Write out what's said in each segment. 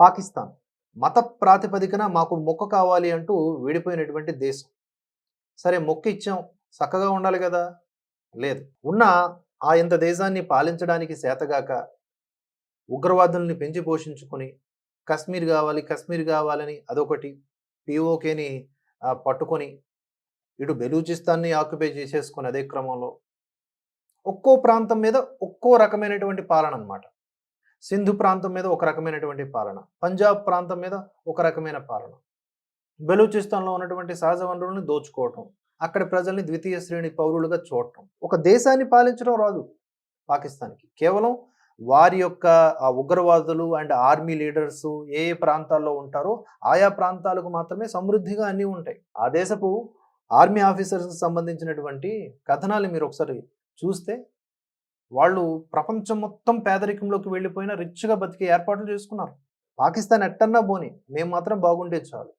పాకిస్తాన్. మత ప్రాతిపదికన మాకు మొక్క కావాలి అంటూ విడిపోయినటువంటి దేశం. సరే మొక్క ఇచ్చాం. చక్కగా ఉండాలి కదా? లేదు. ఉన్న ఆ ఇంత దేశాన్ని పాలించడానికి చేతగాక ఉగ్రవాదుల్ని పెంచి పోషించుకొని కశ్మీర్ కావాలి కశ్మీర్ కావాలని అదొకటి. పిఓకేని పట్టుకొని ఇటు బెలూచిస్తాన్ని ఆక్యుపై చేసేసుకొని అదే క్రమంలో ఒక్కో ప్రాంతం మీద ఒక్కో రకమైనటువంటి పాలన అనమాట సింధు ప్రాంతం మీద ఒక రకమైనటువంటి పాలన పంజాబ్ ప్రాంతం మీద ఒక రకమైన పాలన. బెలూచిస్తాన్లో ఉన్నటువంటి సహజ వనరులను దోచుకోవటం అక్కడి ప్రజల్ని ద్వితీయ శ్రేణి పౌరులుగా చూడటం. ఒక దేశాన్ని పాలించడం రాదు పాకిస్తాన్కి. కేవలం వారి యొక్క ఆ ఉగ్రవాదులు అండ్ ఆర్మీ లీడర్స్ ఏ ఏ ప్రాంతాల్లో ఉంటారో ఆయా ప్రాంతాలకు మాత్రమే సమృద్ధిగా అన్నీ ఉంటాయి. ఆ దేశపు ఆర్మీ ఆఫీసర్స్కి సంబంధించినటువంటి కథనాలు మీరు ఒకసారి చూస్తే వాళ్ళు ప్రపంచం మొత్తం పేదరికంలోకి వెళ్ళిపోయిన రిచ్గా బతికే ఏర్పాట్లు చేసుకున్నారు. పాకిస్తాన్ ఎట్టన్నా బోని మేము మాత్రం బాగుండే చాలు.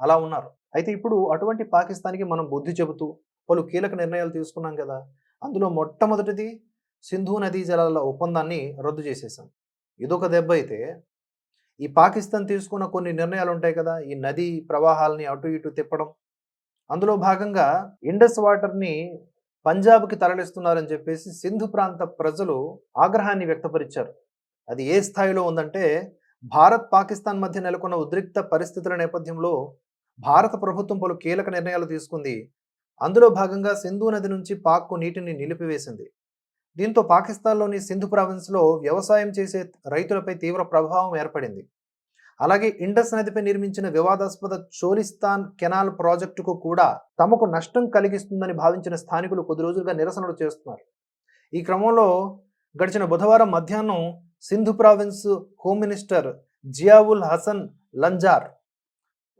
అలా ఉన్నారు. అయితే ఇప్పుడు అటువంటి పాకిస్తాన్కి మనం బుద్ధి చెబుతూ పలు కీలక నిర్ణయాలు తీసుకున్నాం కదా! అందులో మొట్టమొదటిది సింధు నదీ జలాల ఒప్పందాన్ని రద్దు చేసేసాం. ఇదొక దెబ్బ అయితే ఈ పాకిస్తాన్ తీసుకున్న కొన్ని నిర్ణయాలు ఉంటాయి కదా! ఈ నదీ ప్రవాహాలని అటు ఇటు తిప్పడం. అందులో భాగంగా ఇండస్ వాటర్ని పంజాబ్కి తరలిస్తున్నారని చెప్పేసి సింధు ప్రాంత ప్రజలు ఆగ్రహాన్ని వ్యక్తపరిచారు. అది ఏ స్థాయిలో ఉందంటే భారత్ పాకిస్తాన్ మధ్య నెలకొన్న ఉద్రిక్త పరిస్థితుల నేపథ్యంలో భారత ప్రభుత్వం పలు కీలక నిర్ణయాలు తీసుకుంది. అందులో భాగంగా సింధు నది నుంచి పాక్కు నీటిని నిలిపివేసింది. దీంతో పాకిస్తాన్లోని సింధు ప్రావిన్స్లో వ్యవసాయం చేసే రైతులపై తీవ్ర ప్రభావం ఏర్పడింది. అలాగే ఇండస్ నదిపై నిర్మించిన వివాదాస్పద చోలిస్తాన్ కెనాల్ ప్రాజెక్టుకు కూడా తమకు నష్టం కలిగిస్తుందని భావించిన స్థానికులు కొద్ది రోజులుగా నిరసనలు చేస్తున్నారు. ఈ క్రమంలో గడిచిన బుధవారం మధ్యాహ్నం Sindhu province home minister Ziaul Hassan Lanjar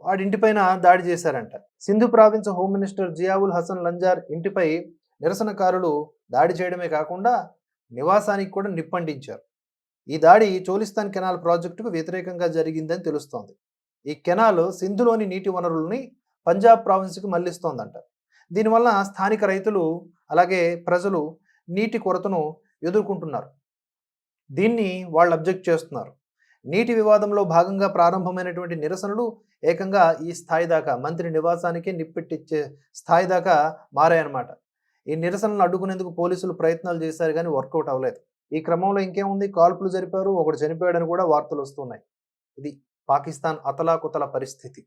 వాడి ఇంటిపైన దాడి చేశారంట. Sindhu province home minister Ziaul Hassan Lanjar ఇంటిపై నిరసనకారులు దాడి చేయడమే కాకుండా నివాసానికి కూడా నిప్పంటించారు. ఈ దాడి చోలిస్తాన్ కెనాల్ ప్రాజెక్టుకు వ్యతిరేకంగా జరిగిందని తెలుస్తోంది. ఈ కెనాల్ సింధులోని నీటి వనరుల్ని పంజాబ్ ప్రావిన్స్కి మళ్ళిస్తోందంట దీనివల్ల స్థానిక రైతులు అలాగే ప్రజలు నీటి కొరతను ఎదుర్కొంటున్నారు. దీన్ని వాళ్ళు అబ్జెక్ట్ చేస్తున్నారు. నీటి వివాదంలో భాగంగా ప్రారంభమైనటువంటి నిరసనలు ఏకంగా ఈ స్థాయి దాకా మంత్రి నివాసానికే నిప్పెట్టిచ్చే స్థాయి దాకా మారాయన్నమాట. ఈ నిరసనలను అడ్డుకునేందుకు పోలీసులు ప్రయత్నాలు చేశారు కానీ వర్కౌట్ అవ్వలేదు. ఈ క్రమంలో ఇంకేముంది? కాల్పులు జరిపారు. ఒకడు చనిపోయాడని కూడా వార్తలు వస్తున్నాయి ఇది పాకిస్తాన్ అతలాకుతల పరిస్థితి.